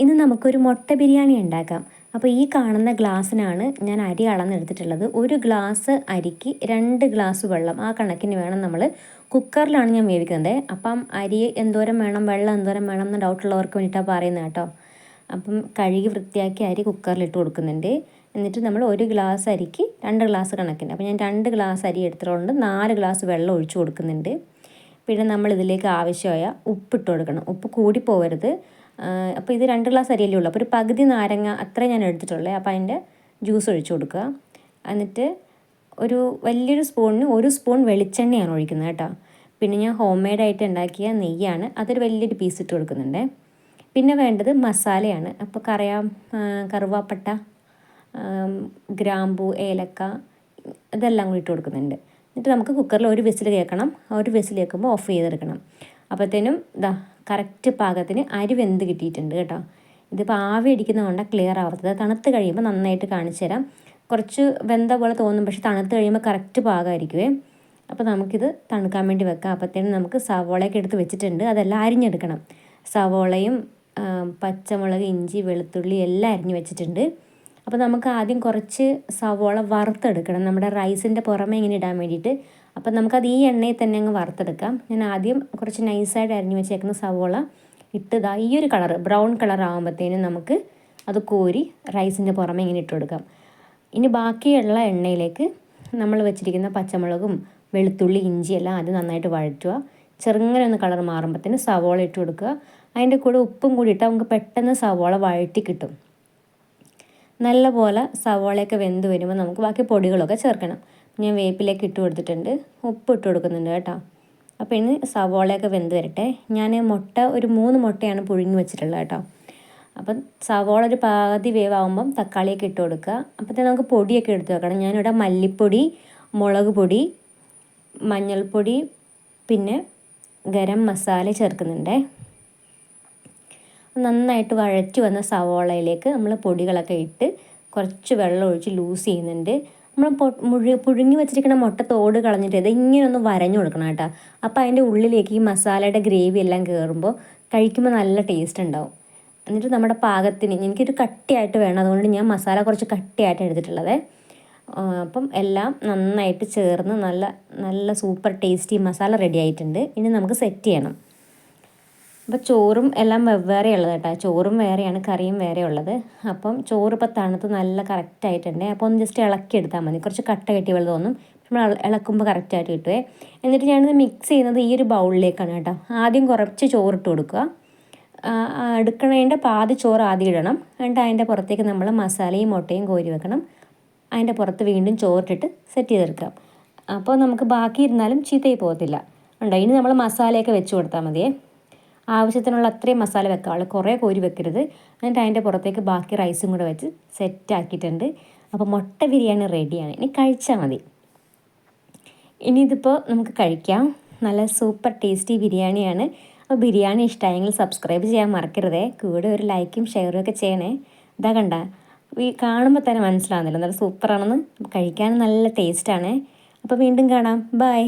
ഇന്ന് നമുക്കൊരു മുട്ട ബിരിയാണി ഉണ്ടാക്കാം. അപ്പോൾ ഈ കാണുന്ന ഗ്ലാസ്സിനാണ് ഞാൻ അരി അളന്നെടുത്തിട്ടുള്ളത്. ഒരു ഗ്ലാസ് അരിക്ക് രണ്ട് ഗ്ലാസ് വെള്ളം. ആ കണക്കിന് വേണം നമ്മൾ കുക്കറിലാണ് ഞാൻ വേവിക്കുന്നത്. അപ്പം അരി എന്തോരം വേണം വെള്ളം എന്തോരം വേണം എന്ന് ഡൗട്ടുള്ളവർക്ക് വേണ്ടിയിട്ടാണ് പറയുന്നത് കേട്ടോ. അപ്പം കഴുകി വൃത്തിയാക്കി അരി കുക്കറിലിട്ട് കൊടുക്കുന്നുണ്ട്. എന്നിട്ട് നമ്മൾ ഒരു ഗ്ലാസ് അരിക്ക് രണ്ട് ഗ്ലാസ് കണക്കിന്. അപ്പോൾ ഞാൻ രണ്ട് ഗ്ലാസ് അരി എടുത്തതുകൊണ്ട് നാല് ഗ്ലാസ് വെള്ളം ഒഴിച്ചു കൊടുക്കുന്നുണ്ട്. പിന്നെ നമ്മൾ ഇതിലേക്ക് ആവശ്യമായ ഉപ്പിട്ട് കൊടുക്കണം. ഉപ്പ് കൂടി പോകരുത് അപ്പോൾ ഇത് രണ്ട് ഗ്ലാസ് അരിയല്ലേ ഉള്ളൂ. അപ്പോൾ ഒരു പകുതി നാരങ്ങ അത്രേ ഞാൻ എടുത്തിട്ടുള്ളേ. അപ്പോൾ അതിന്റെ ജ്യൂസ് ഒഴിച്ചു കൊടുക്കുക. എന്നിട്ട് ഒരു വലിയൊരു സ്പൂണിന് ഒരു സ്പൂൺ വെളിച്ചെണ്ണയാണ് ഒഴിക്കുന്നത് കേട്ടോ. പിന്നെ ഞാൻ ഹോം മെയ്ഡായിട്ട് ഉണ്ടാക്കിയ നെയ്യാണ്. അതൊരു വലിയൊരു പീസ് ഇട്ട് കൊടുക്കുന്നുണ്ട്. പിന്നെ വേണ്ടത് മസാലയാണ്. അപ്പോൾ കറിയാ കറുവാപ്പട്ട ഗ്രാമ്പൂ ഏലക്ക ഇതെല്ലാം കൂടി ഇട്ട് കൊടുക്കുന്നുണ്ട്. എന്നിട്ട് നമുക്ക് കുക്കറിൽ ഒരു വിസിൽ കേൾക്കണം. ഒരു വിസിൽ കേൾക്കുമ്പോൾ ഓഫ് ചെയ്തെടുക്കണം. അപ്പോഴത്തേനും ഇതാ കറക്റ്റ് പാകത്തിന് അരി വെന്ത് കിട്ടിയിട്ടുണ്ട് കേട്ടോ. ഇതിപ്പോൾ ആവി അടിക്കുന്നതുകൊണ്ട് ക്ലിയർ ആവാത്തത്. തണുത്ത് കഴിയുമ്പോൾ നന്നായിട്ട് കാണിച്ചു തരാം. കുറച്ച് വെന്ത പോലെ തോന്നും പക്ഷെ തണുത്ത് കഴിയുമ്പോൾ കറക്റ്റ് പാകമായിരിക്കുമേ അപ്പോൾ നമുക്കിത് തണുക്കാൻ വേണ്ടി വെക്കാം. അപ്പോഴത്തേനും നമുക്ക് സവോളയൊക്കെ എടുത്ത് വെച്ചിട്ടുണ്ട്. അതെല്ലാം അരിഞ്ഞെടുക്കണം. സവോളയും പച്ചമുളക് ഇഞ്ചി വെളുത്തുള്ളി എല്ലാം അരിഞ്ഞ് വെച്ചിട്ടുണ്ട്. അപ്പോൾ നമുക്ക് ആദ്യം കുറച്ച് സവോള വറുത്തെടുക്കണം. നമ്മുടെ റൈസിന്റെ പുറമെ ഇങ്ങനെ ഇടാൻ വേണ്ടിയിട്ട്. അപ്പം നമുക്കത് ഈ എണ്ണയിൽ തന്നെ അങ്ങ് വറുത്തെടുക്കാം. ഞാൻ ആദ്യം കുറച്ച് നൈസായിട്ട് അരിഞ്ഞു വെച്ചേക്കുന്ന സവോള ഇട്ടതാ ഈ ഒരു കളർ ബ്രൗൺ കളർ ആകുമ്പോഴത്തേനും നമുക്ക് അത് കോരി റൈസിന്റെ പുറമെ ഇങ്ങനെ ഇട്ട് കൊടുക്കാം. ഇനി ബാക്കിയുള്ള എണ്ണയിലേക്ക് നമ്മൾ വെച്ചിരിക്കുന്ന പച്ചമുളകും വെളുത്തുള്ളി ഇഞ്ചി എല്ലാം അത് നന്നായിട്ട് വഴറ്റുക. ചെറുങ്ങനെ ഒന്ന് കളർ മാറുമ്പോഴത്തേന് സവോള ഇട്ട് കൊടുക്കുക. അതിന്റെ കൂടെ ഉപ്പും കൂടി ഇട്ടാൽ നമുക്ക് പെട്ടെന്ന് സവോള വഴറ്റി കിട്ടും. നല്ലപോലെ സവോളയൊക്കെ വെന്ത് വരുമ്പോൾ നമുക്ക് ബാക്കി പൊടികളൊക്കെ ചേർക്കണം. ഞാൻ വേപ്പിലേക്ക് ഇട്ട് കൊടുത്തിട്ടുണ്ട്. ഉപ്പ് ഇട്ട് കൊടുക്കുന്നുണ്ട് കേട്ടോ. അപ്പോൾ ഇനി സവോളയൊക്കെ വെന്ത് വരട്ടെ. ഞാൻ മുട്ട ഒരു മൂന്ന് മുട്ടയാണ് പുഴുങ്ങി വെച്ചിട്ടുള്ളത് കേട്ടോ. അപ്പം സവോള ഒരു പാതി വേവാകുമ്പം തക്കാളിയൊക്കെ ഇട്ട് കൊടുക്കുക. അപ്പോഴത്തേ നമുക്ക് പൊടിയൊക്കെ എടുത്ത് വെക്കണം. ഞാനിവിടെ മല്ലിപ്പൊടി മുളക് പൊടി മഞ്ഞൾപ്പൊടി പിന്നെ ഗരം മസാല ചേർക്കുന്നുണ്ടേ. നന്നായിട്ട് വഴറ്റി വന്ന സവോളയിലേക്ക് നമ്മൾ പൊടികളൊക്കെ ഇട്ട് കുറച്ച് വെള്ളം ഒഴിച്ച് ലൂസ് ചെയ്യുന്നുണ്ട്. നമ്മൾ മുഴു പുഴുങ്ങി വെച്ചിരിക്കുന്ന മുട്ട തോട് കളഞ്ഞിട്ട് ഇത് ഒന്ന് വരഞ്ഞു കൊടുക്കണം കേട്ടോ. അപ്പോൾ അതിന്റെ ഉള്ളിലേക്ക് ഈ മസാലയുടെ ഗ്രേവി എല്ലാം കയറുമ്പോൾ കഴിക്കുമ്പോൾ നല്ല ടേസ്റ്റ് ഉണ്ടാവും. എന്നിട്ട് നമ്മുടെ പാകത്തിന് എനിക്കൊരു കട്ടിയായിട്ട് വേണം. അതുകൊണ്ട് ഞാൻ മസാല കുറച്ച് കട്ടിയായിട്ട് എടുത്തിട്ടുള്ളത്. അപ്പം എല്ലാം നന്നായിട്ട് ചേർന്ന് നല്ല നല്ല സൂപ്പർ ടേസ്റ്റി മസാല റെഡി ആയിട്ടുണ്ട്. ഇനി നമുക്ക് സെറ്റ് ചെയ്യണം. അപ്പോൾ ചോറും എല്ലാം വെവ്വേറെ ഉള്ളത് കേട്ടോ. ചോറും വേറെയാണ് കറിയും വേറെ ഉള്ളത്. അപ്പം ചോറ് ഇപ്പോൾ തണുത്ത് നല്ല കറക്റ്റായിട്ടുണ്ട് അപ്പോൾ ഒന്ന് ജസ്റ്റ് ഇളക്കി എടുത്താൽ മതി. കുറച്ച് കട്ട കെട്ടി വെള്ളം തോന്നും. നമ്മൾ ഇളക്കുമ്പോൾ കറക്റ്റായിട്ട് കിട്ടുമേ എന്നിട്ട് ഞാനിത് മിക്സ് ചെയ്യുന്നത് ഈ ഒരു ബൗളിലേക്കാണ് കേട്ടോ. ആദ്യം കുറച്ച് ചോറിട്ട് കൊടുക്കുക. എടുക്കണതിന്റെ പാതി ചോറ് ആദ്യം ഇടണം. എന്നിട്ട് അതിന്റെ പുറത്തേക്ക് നമ്മൾ മസാലയും മുട്ടയും കോരി വെക്കണം. അതിന്റെ പുറത്ത് വീണ്ടും ചോറിട്ടിട്ട് സെറ്റ് ചെയ്തെടുക്കാം അപ്പോൾ നമുക്ക് ബാക്കി ഇരുന്നാലും ചീത്തയായി പോകത്തില്ല. ഉണ്ടോ? ഇനി നമ്മൾ മസാലയൊക്കെ വെച്ച് കൊടുത്താൽ മതിയേ. ആവശ്യത്തിനുള്ള അത്രയും മസാല വെക്കാവുള്ളൂ കുറേ കോരി വെക്കരുത്. എന്നിട്ട് അതിന്റെ പുറത്തേക്ക് ബാക്കി റൈസും കൂടെ വെച്ച് സെറ്റാക്കിയിട്ടുണ്ട് അപ്പോൾ മുട്ട ബിരിയാണി റെഡിയാണ് ഇനി കഴിച്ചാൽ മതി. ഇനി ഇതിപ്പോൾ നമുക്ക് കഴിക്കാം. നല്ല സൂപ്പർ ടേസ്റ്റി ബിരിയാണിയാണ് അപ്പോൾ ബിരിയാണി ഇഷ്ടമായെങ്കിൽ സബ്സ്ക്രൈബ് ചെയ്യാൻ മറക്കരുതേ. കൂടെ ഒരു ലൈക്കും ഷെയറും ഒക്കെ ചെയ്യണേ. ഇതാ കണ്ട. ഈ കാണുമ്പോൾ തന്നെ മനസ്സിലാവുന്നില്ല. നല്ല സൂപ്പറാണെന്ന് കഴിക്കാൻ നല്ല ടേസ്റ്റാണ് അപ്പോൾ വീണ്ടും കാണാം. ബൈ